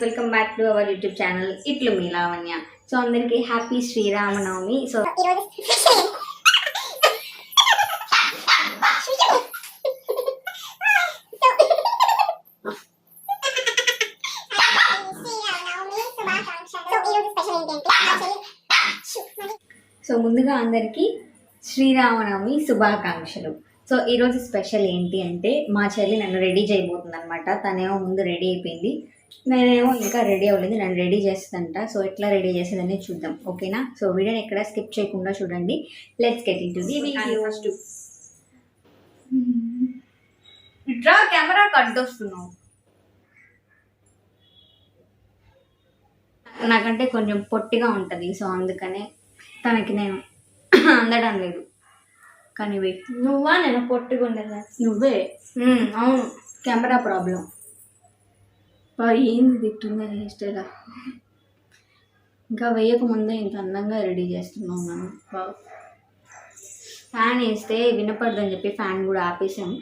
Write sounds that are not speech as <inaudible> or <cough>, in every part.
Guys welcome back to our YouTube channel ఇట్లు మీ Lavanya so అందరికీ happy Sriramanavami so so so ముందుగా అందరికీ శ్రీరామనవమి శుభాకాంక్షలు. సో ఈరోజు స్పెషల్ ఏంటి అంటే మా చెల్లి నన్ను రెడీ చేయబోతుంది అనమాట తనేమో ముందు రెడీ అయిపోయింది. నేనేమో ఇంకా రెడీ అవ్వలేదు. నన్ను రెడీ చేస్తుందంట సో ఎట్లా రెడీ చేసేదని చూద్దాం. ఓకేనా? సో వీడియోని ఎక్కడ స్కిప్ చేయకుండా చూడండి. Let's get into the first ఇట్లా కెమెరా కట్టొస్తున్నావు నాకంటే కొంచెం పొట్టిగా ఉంటుంది. సో అందుకనే తనకి నేను అందడం లేదు. కానీ నువ్వా? నేను పొట్టుకుండేదా నువ్వే? ఉమ్, అవును. కెమెరా ప్రాబ్లం ఏంది తిట్టుందా హెయిర్ స్టైల్? ఇంకా వేయక ముందే ఇంత అందంగా రెడీ చేస్తున్నాం మనం. వావ్. ఫ్యాన్ వేస్తే వినపడదని చెప్పి ఫ్యాన్ కూడా ఆపేసాం.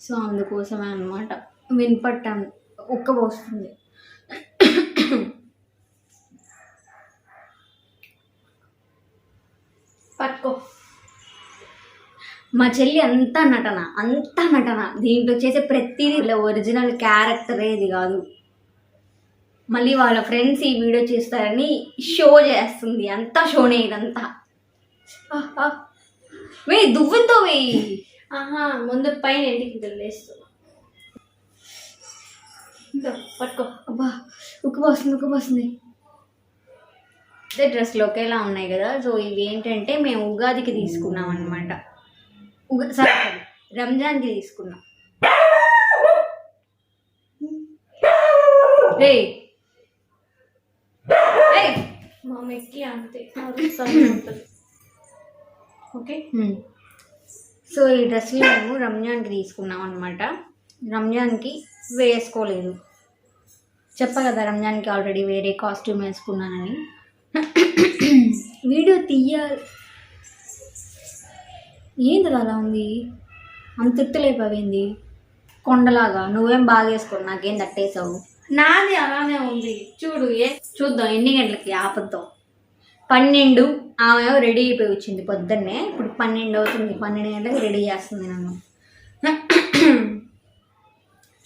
సో అందుకోసమే అనమాట వినపట్టాం ఒక్క పోస్తుంది పట్టుకో. మా చెల్లి అంతా నటన అంతా నటన. దీంట్లో చేసే ప్రతిదీ ఒరిజినల్ క్యారెక్టర్ ఇది కాదు. మళ్ళీ వాళ్ళ ఫ్రెండ్స్ ఈ వీడియో చేస్తారని షో చేస్తుంది. అంతా షోనే ఇదంతా. వే దువ్వుతో వేయి ఆహా ముందు పైన ఇంటికి పట్టుకో. అబ్బా ఉక్కుపోస్తుంది ఉక్కుపోస్తుంది అదే డ్రెస్లు ఒకేలా ఉన్నాయి కదా. సో ఇవి ఏంటంటే మేము ఉగాదికి తీసుకున్నాం అనమాట సారీ సారీ, రంజాన్కి తీసుకున్నాం. రే. మా మెక్కి అంతే. ఓకే? సో ఈ డ్రెస్లు మేము రంజాన్కి తీసుకున్నాం అనమాట రంజాన్కి వేసుకోలేదు. చెప్పా కదా రంజాన్కి ఆల్రెడీ వేరే కాస్ట్యూమ్ వేసుకున్నానని. <clears throat> వీడియో తీయాలి. ఏంది అలా ఉంది? అంత తిట్టలేకపోయింది కొండలాగా నువ్వేం బాగా వేసుకో నాకేం తట్టేసావు? నాది అలానే ఉంది. చూడు ఏ చూద్దాం ఎన్ని గంటలకి ఆపద్దాం? పన్నెండు ఆమె రెడీ అయిపోయి వచ్చింది పొద్దున్నే. ఇప్పుడు పన్నెండు అవుతుంది పన్నెండు గంటలకు రెడీ చేస్తుంది నన్ను.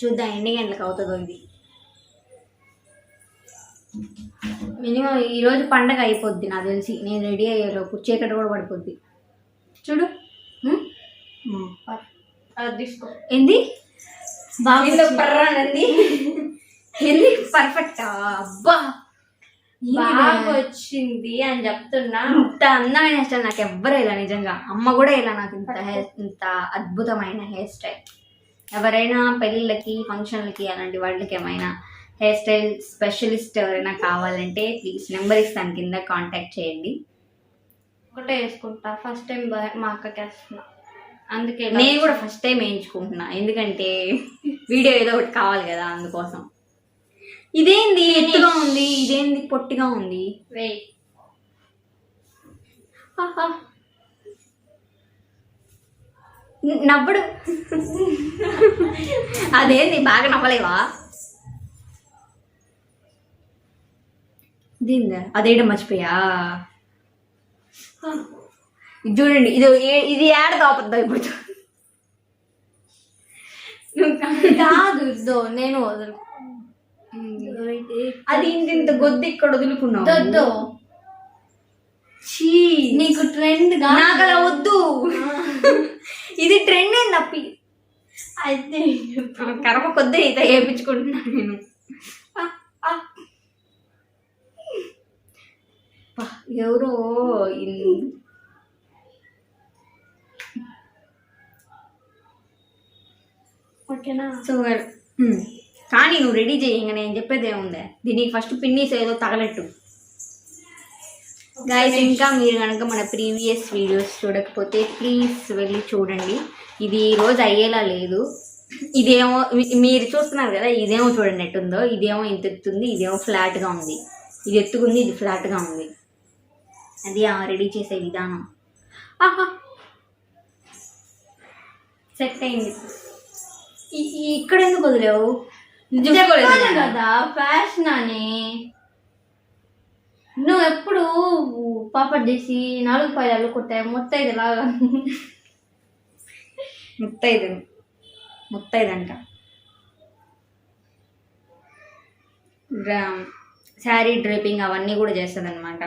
చూద్దాం ఎన్ని గంటలకు అవుతుందో ఇది. మినిమం ఈరోజు పండగ అయిపోద్ది నాకు తెలిసి. నేను రెడీ అయ్యేలోపు చీకటి కూడా పడిపోద్ది. చూడు. అది తీసుకో. ఏంది? బాగా ఎందుకు వచ్చింది. పర్రానంది ఏంది? పర్ఫెక్టా? అబ్బా! బాగా వచ్చింది అని చెప్తున్నా. ఇంత అందమైన హెయిర్ స్టైల్ నాకు ఎవ్వరు ఇలా నిజంగా. అమ్మ కూడా ఇలా నాకు ఇంత హెయిర్ ఇంత అద్భుతమైన హెయిర్ స్టైల్ ఎవరైనా పెళ్ళిళ్ళకి ఫంక్షన్లకి అలాంటి వాటికి ఏమైనా హెయిర్ స్టైల్ స్పెషలిస్ట్ ఎవరైనా కావాలంటే ప్లీజ్ నెంబర్ ఇస్తాను. కింద కాంటాక్ట్ చేయండి. ఒకటే వేసుకుంటా. ఫస్ట్ టైం మా అక్కకి వేస్తున్నా. అందుకే నేను కూడా ఫస్ట్ టైం వేయించుకుంటున్నా. ఎందుకంటే వీడియో ఏదో ఒకటి కావాలి కదా అందుకోసం. ఇదేంది? ఎత్తుగా ఉంది. ఇదేంది? పొట్టిగా ఉంది. వేయి ఆహా. న- నవ్వడు. అదేంది? బాగా నవ్వలేవా? దీందా అదేయడం మర్చిపోయా? ఇది చూడండి ఇది ఇది ఏడ దాపద్దా ఇప్పుడు కాదు నేను వదులు అది ఇంత ఇంత గొద్దు ఇక్కడ వదులుకున్నావు. నీకు ట్రెండ్ నాకు అలా వద్దు. <laughs> ఇది ట్రెండ్ ఏంది అప్పి అయితే కర్మ కొద్ది అయితే వేయించుకుంటున్నాను నేను. ఎవరో ఓకేనా? సో హ్మ్. కానీ నువ్వు రెడీ చేయి ఇంకా నేను చెప్పేది ఏముంది? దీనికి ఫస్ట్ పిన్నీస్ ఏదో తగలట్టు. గైస్ ఇంకా మీరు కనుక మన ప్రీవియస్ వీడియోస్ చూడకపోతే ప్లీజ్ వెళ్ళి చూడండి. ఇది ఈ రోజు అయ్యేలా లేదు. ఇదేమో మీరు చూస్తున్నారు కదా ఇదేమో చూడండి ఎట్టుందో. ఇదేమో ఇంత ఎత్తుంది ఇదేమో ఫ్లాట్గా ఉంది. ఇది ఎత్తుకుంది ఇది ఫ్లాట్గా ఉంది. అది ఆ రెడీ చేసే విధానం. ఆహా! సెట్ అయింది. ఇక్కడ ఎందుకు వదిలేవు? కదా ఫ్యాషన్ అని. నువ్వు ఎప్పుడు పాపడ్ చేసి నాలుగు పైలు కొట్టే మొత్తం ఇది లాగా ముత్తైదు. ముత్తైదంట. శారీ డ్రేపింగ్ అవన్నీ కూడా చేస్తుంది అనమాట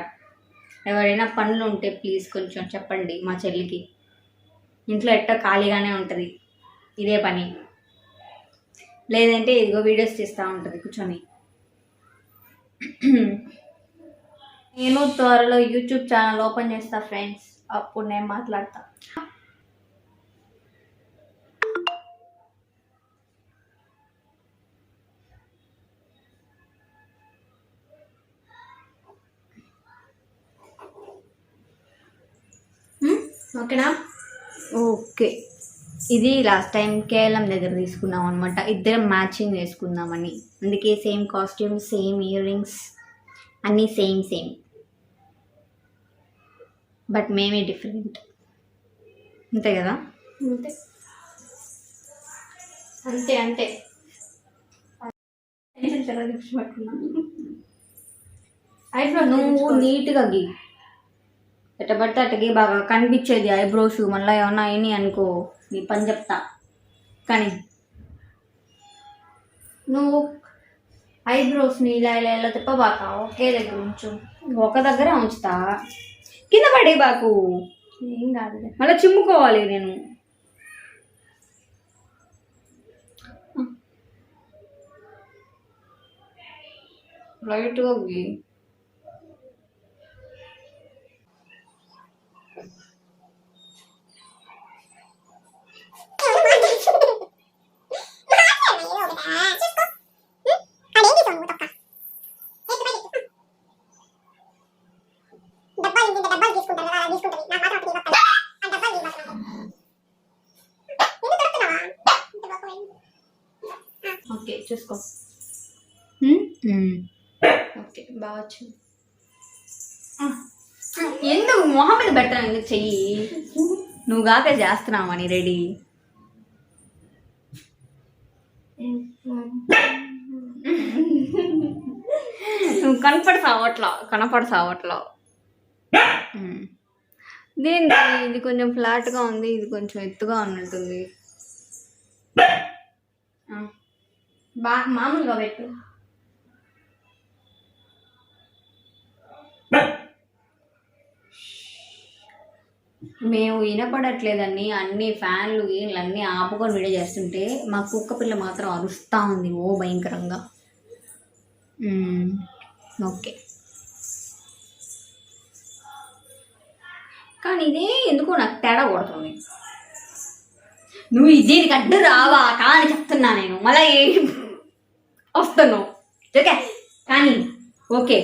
ఎవరైనా పనులు ఉంటే ప్లీజ్ కొంచెం చెప్పండి మా చెల్లికి. ఇంట్లో ఎట్ట ఖాళీగానే ఉంటుంది. ఇదే పని. లేదంటే ఇదిగో వీడియోస్ తీస్తూ ఉంటుంది కూర్చొని. నేను త్వరలో యూట్యూబ్ ఛానల్ ఓపెన్ చేస్తా ఫ్రెండ్స్ అప్పుడు నేను మాట్లాడతా. ఓకేనా? ఓకే. ఇది లాస్ట్ టైం కేఎల్ఎం దగ్గర తీసుకున్నాం అనమాట ఇద్దరం మ్యాచింగ్ వేసుకుందామని అందుకే same costume same earrings అన్నీ సేమ్ సేమ్ బట్ మేమే డిఫరెంట్ అంతే కదా? అంతే. అంతే అంతే. నువ్వు నీట్గా గీ ఎట్టబడితే అట్టకి బాగా కనిపించేది ఐబ్రోస్ మళ్ళీ ఏమన్నా అయినాయి అనుకో. నీ పని చెప్తా. కానీ నువ్వు ఐబ్రోస్ని ఇలా ఇలా ఇలా తిప్పబాక ఒకే దగ్గర ఉంచు. ఒక దగ్గర ఉంచుతా. కింద పడే బాకు. ఏం కాదులే. మళ్ళీ చిమ్ముకోవాలి నేను. లైట్గా గీ డబ్బాలు ఇంత డబ్బాలు తీసుకుంటారు కదా అలా తీసుకుంటుంది నాకు మాత్రం ఒకటి ఇవ్వకండి. ఆ డబ్బాలు ఇవ్వకండి. ఎందుకు దొరుకుతున్నావా? ఇంత బాగోయింది. ఓకే చూసుకో హ్మ్? హ్మ్. ఓకే బాగా ఎందుకు మొహం మీద పెట్టాను ఎందుకు చెయ్యి? నువ్వు కాక చేస్తున్నావని రెడీ? నువ్వు కనపడి సావట్లా కనపడి సావట్లా. దేంది ఇది కొంచెం ఫ్లాట్గా ఉంది ఇది కొంచెం ఎత్తుగా ఉన్నట్టుంది. బా మామూలుగా పెట్టు. మేము వినపడట్లేదని అన్ని ఫ్యాన్లు గీన్లు అన్నీ ఆపుకొని వీడియో చేస్తుంటే మా కుక్క పిల్ల మాత్రం అరుస్తూ ఉంది. ఓ భయంకరంగా. ఓకే. కానీ ఇదే ఎందుకో నాకు తేడా కొడుతుంది. నువ్వు దీనికి అడ్డు రావా కానీ చెప్తున్నా నేను. మళ్ళీ వస్తున్నావు? ఓకే. కానీ ఓకే.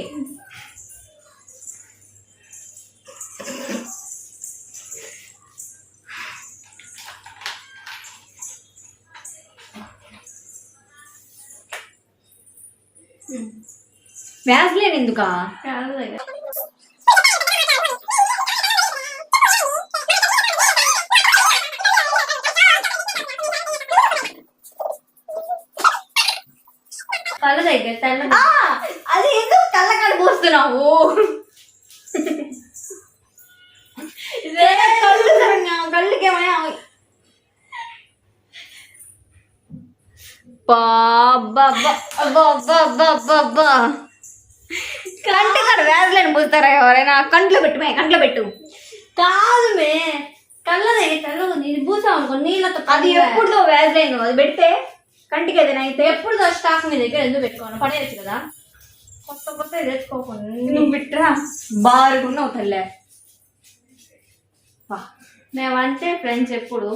వ్యాజ్లేన్ ఎందుకా? కాదు దగ్గర అది ఎందుకు కళ్ళకాడ పోస్తున్నావు. ఇదే కళ్ళు సరంగా కళ్ళకి ఏమైనా కంటి కాడ వ్యాజ్లైన్ పూస్తారా ఎవరైనా? కంట్లో పెట్టు మే కంట్లో పెట్టు. కాదు మే కళ్ళ దగ్గర తెల్ల ఉంది ఇది పూసాం అనుకో నీళ్ళతో అది ఎప్పుడుదో వ్యాజ్లైన్ అది పెడితే కంటికి ఏదైనా అయితే ఎప్పుడు స్టాక్ మీ దగ్గర ఎందుకు పెట్టుకోవాలి పడేయచ్చు కదా? కొత్త కొత్త తెచ్చుకోకుండా నువ్వు బిట్రా బారుగున్నావు తల్లే. మేమంటే ఫ్రెండ్స్ ఎప్పుడు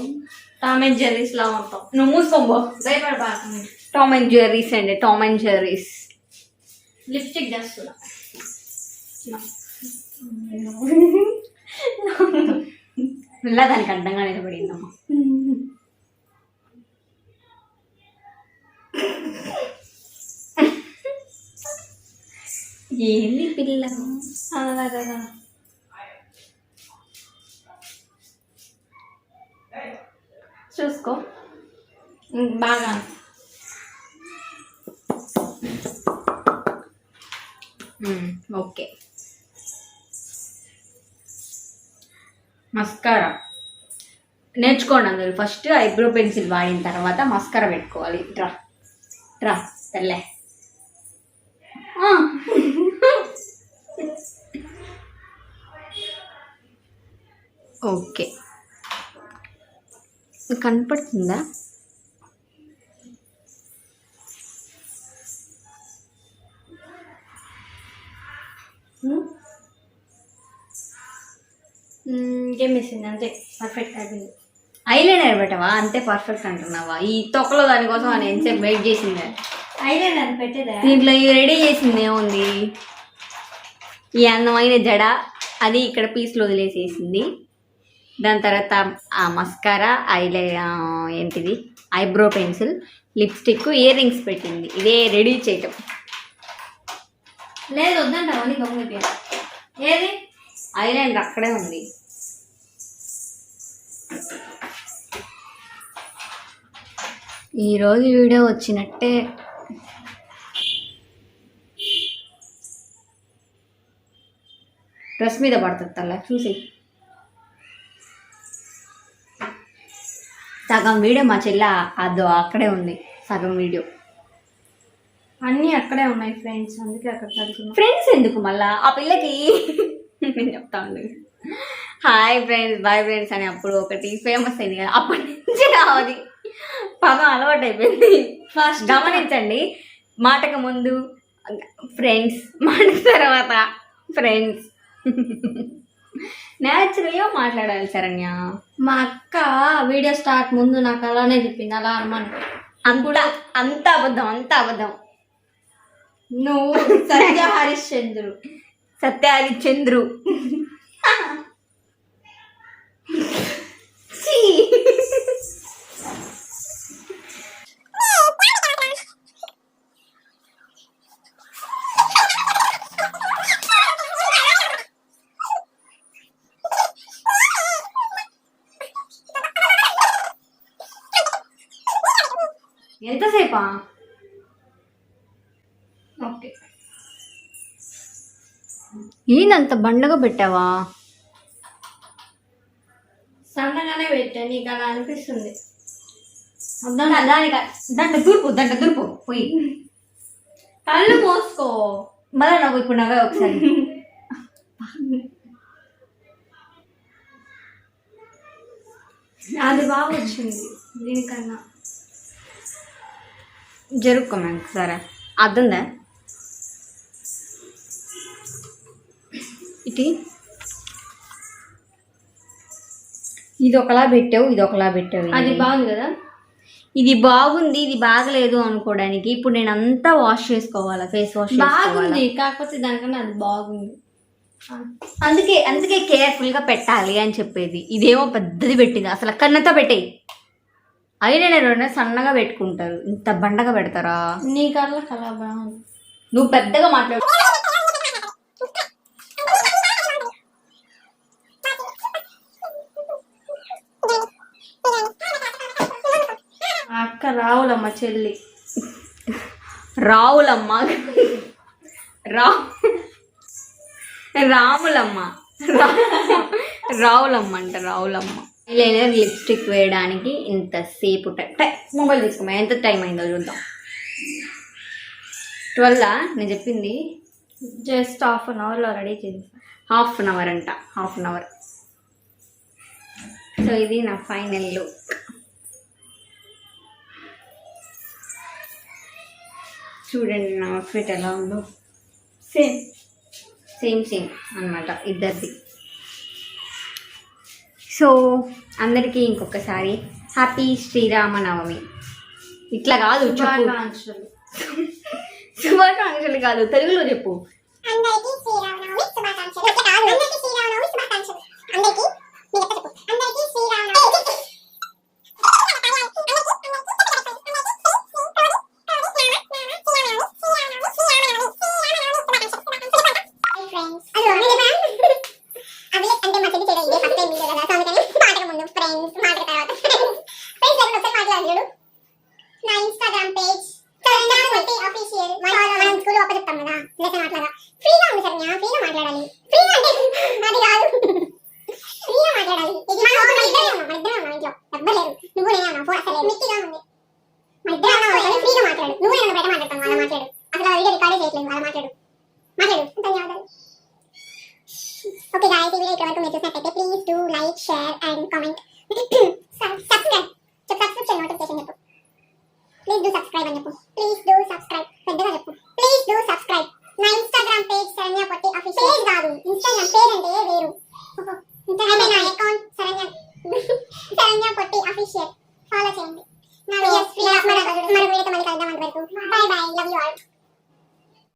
టామ్ అండ్ జెర్రీస్ లా ఉంటాం. నువ్వు మూసుకోబో భయపడబాకండి టామ్ అండ్ జెర్రీస్ అండి టామ్ అండ్ జెర్రీస్ లిప్స్టిక్ చేస్తున్నా. ఇలా దానికి అడ్డంగా నిలబడిందమ్మా. ఏంది పిల్ల? అలాగా చూసుకో. బాగా. Hmm, ఓకే మస్కారా నేర్చుకోండి అందరు. ఫస్ట్ ఐబ్రో పెన్సిల్ వాడిన తర్వాత మస్కారా పెట్టుకోవాలి. ట్రా ట్రా తెల్లే. ఓకే <laughs> కనపడుతుందా? మిస్సింది అంతే పర్ఫెక్ట్ అయిపోయింది ఐలైనర్ పెట్టవా? అంతే పర్ఫెక్ట్ అంటున్నావా? ఈ తొక్కలో దానికోసం అని ఎంతసేపు వెయిట్ చేసింది? నన్ను పెట్టేదా? దీంట్లో ఈ రెడీ చేసింది ఏముంది? ఈ అందమైన జడ అది ఇక్కడ పీస్లో వదిలేసేసింది. దాని తర్వాత ఆ మస్కారా ఐలై ఏంటిది? Eyebrow pencil lipstick earrings పెట్టింది. ఇదే రెడీ చేయటం. లేదు వద్దంటావా? నీకు ఏది? ఐలైనర్ అక్కడే ఉంది. ఈరోజు వీడియో వచ్చినట్టే. డ్రెస్ మీద పడుతుంది తల్ల చూసి. సగం వీడియో మా చెల్ల అదో అక్కడే ఉంది సగం వీడియో. అన్నీ అక్కడే ఉన్నాయి ఫ్రెండ్స్ అందుకే అక్కడ ఫ్రెండ్స్ ఎందుకు మళ్ళా? ఆ పిల్లకి. నేను చెప్తా ఉండు. హాయ్ ఫ్రెండ్స్ బాయ్ ఫ్రెండ్స్ అని అప్పుడు ఒకటి ఫేమస్ అయింది కదా అప్పటి నుంచి రావది పదం అలవాటు అయిపోయింది. ఫస్ట్ గమనించండి మాటకు ముందు ఫ్రెండ్స్ మాట తర్వాత ఫ్రెండ్స్ న్యాచురల్గా మాట్లాడాలి శరణ్య. మా అక్క వీడియో స్టార్ట్ ముందు నాకు అలానే చెప్పింది అలా అనమాను. అంత అంత అబద్ధం అంత అబద్ధం. నువ్వు సత్య హరిశ్చంద్రు సత్య హరిచంద్రు <laughs> ఎంతసేపా? ఓకే. ఏందంత బండగా పెట్టావా? సన్నగానే పెట్టా నీకు అలా అనిపిస్తుంది. దానికి దాంట్లో దూర్పు దాంట్లో దూర్పు పోయి. కళ్ళు మోసుకో. మళ్ళీ నవ్వు ఇప్పుడు నవ్వే ఒకసారి. అది బాగా వచ్చింది దీనికన్నా. జరుపుకో మ్యామ్ సరే. అర్థందా ఇటు. ఇది ఒకలా పెట్టావు ఇది ఒకలా పెట్టావు. అది బాగుంది కదా? ఇది బాగుంది ఇది బాగలేదు అనుకోవడానికి ఇప్పుడు నేను అంతా వాష్ చేసుకోవాలా ఫేస్ వాష్ బాగుంది కాకపోతే దానికన్నా అది బాగుంది. అందుకే అందుకే కేర్ఫుల్గా పెట్టాలి అని చెప్పేది. ఇదేమో పెద్దది పెట్టింది అసలు కన్నతో పెట్టేయి. ఐలైనర్ సన్నగా పెట్టుకుంటారు. ఇంత బండగా పెడతారా? నీ అలా బాగుంది. నువ్వు పెద్దగా మాట్లాడు. అక్క రావులమ్మ చెల్లి. రావులమ్మ? రా రాములమ్మ. రావులమ్మ అంట రావులమ్మ. ఐలైనర్ లిప్స్టిక్ వేయడానికి ఇంతసేపు టై మొబైల్ తీసుకోమా? ఎంత టైం అయిందో చూద్దాం. ట్వెల్వ్? నేను చెప్పింది. జస్ట్ హాఫ్ అన్ అవర్లో రెడీ చేసి హాఫ్ అన్ అవర్ అంట. హాఫ్ అన్ అవర్ సో ఇది నా ఫైనల్ లుక్ చూడండి నా అవుట్ఫిట్ ఎలా ఉందో. సేమ్ సేమ్ సేమ్ అన్నమాట. ఇద్దరిది. సో అందరికీ ఇంకొకసారి హ్యాపీ శ్రీరామనవమి. ఇట్లా కాదు చెప్పు. శుభాకాంక్షలు. శుభాకాంక్షలు కాదు తెలుగులో చెప్పు. అందరికీ శ్రీరామనవమి శుభాకాంక్షలు. అందరికీ శ్రీరామనవమి శుభాకాంక్షలు. అందరికీ మాట్లాడు అంత ధన్యవాదాలు ఓకే గాయస్ ఈ వీడియో ఇక్కడ వరకు మీరు చూసినట్లయితే please do like share and comment subscribe చెప్పు సబ్స్క్రిప్షన్ నోటిఫికేషన్ చెప్పు ప్లీజ్ డూ సబ్స్క్రైబ్ అని చెప్పు ప్లీజ్ డూ సబ్స్క్రైబ్ పెద్దగా చెప్పు ప్లీజ్ డూ సబ్స్క్రైబ్ నా Instagram page Saranya Potti official కాదు ఇన్స్టాగ్రామ్ పేజ్ అంటే వేరు account Saranya Saranya Potti official follow చేయండి నా వీడియోస్ మళ్ళీ కలుద్దాం అంతవరకు bye bye love you all